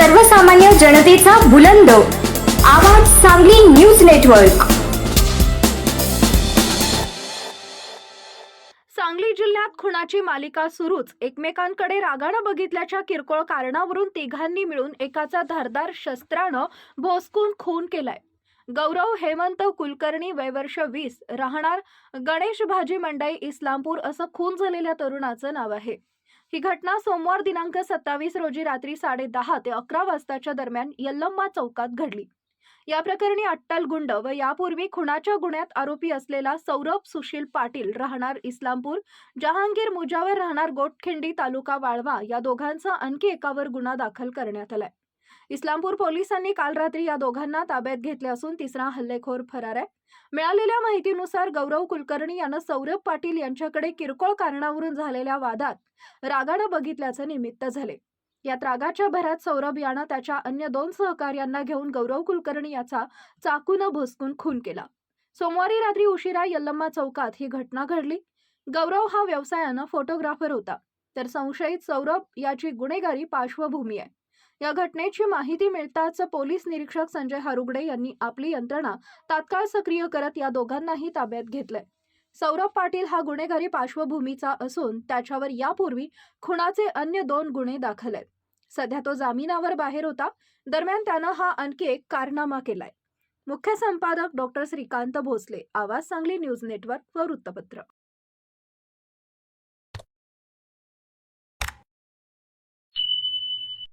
सर्वसामान्य जनतेचा बुलंद. आवाज सांगली न्यूज नेटवर्क. सांगली जिल्ह्यात खुणाची मालिका सुरूच. एकमेकांकडे रागानं बघितल्याच्या किरकोळ कारणावरून तिघांनी मिळून एकाचा धारदार शस्त्रानं भोसकून खून केलाय. गौरव हेमंत कुलकर्णी वयवर्ष वीस. राहणार गणेश भाजी मंडई इस्लामपूर असं खून झालेल्या तरुणाचं नाव आहे. ही घटना सोमवार दिनांक सत्तावीस रोजी रात्री साडे दहा ते अकरा वाजताच्या दरम्यान यल्लम्मा चौकात घडली. या प्रकरणी अट्टल गुंड व यापूर्वी खुनाच्या गुन्ह्यात आरोपी असलेला सौरभ सुशील पाटील राहणार इस्लामपूर जहांगीर मुजावर राहणार गोटखिंडी तालुका वाळवा या दोघांचा आणखी एकावर गुन्हा दाखल करण्यात आलाय. इस्लामपूर पोलिसांनी काल रात्री या दोघांना ताब्यात घेतले असून तिसरा हल्लेखोर फरार आहे. मिळालेल्या माहितीनुसार गौरव कुलकर्णी यानं सौरभ पाटील यांच्याकडे किरकोळ कारणावरून झालेल्या वादात रागानं बघितल्याचं निमित्त झाले. यात रागाच्या भरात सौरभ यानं त्याच्या अन्य दोन सहकार्यांना घेऊन गौरव कुलकर्णी याचा चाकूनं भोसकून खून केला. सोमवारी रात्री उशिरा यल्लम्मा चौकात ही घटना घडली. गौरव हा व्यवसायानं फोटोग्राफर होता. तर संशयित सौरभ याची गुन्हेगारी पार्श्वभूमी आहे. या घटनेची माहिती मिळताच पोलीस निरीक्षक संजय हारुगडे यांनी आपली यंत्रणा तात्काळ सक्रिय करत या दोघांनाही ताब्यात घेतलंय. सौरभ पाटील हा गुन्हेगारी पार्श्वभूमीचा असून त्याच्यावर यापूर्वी खुनाचे अन्य दोन गुन्हे दाखल आहेत. सध्या तो जामिनावर बाहेर होता. दरम्यान त्यानं हा आणखी एक कारनामा केलाय. मुख्य संपादक डॉक्टर श्रीकांत भोसले आवाज सांगली न्यूज नेटवर्क व वृत्तपत्र.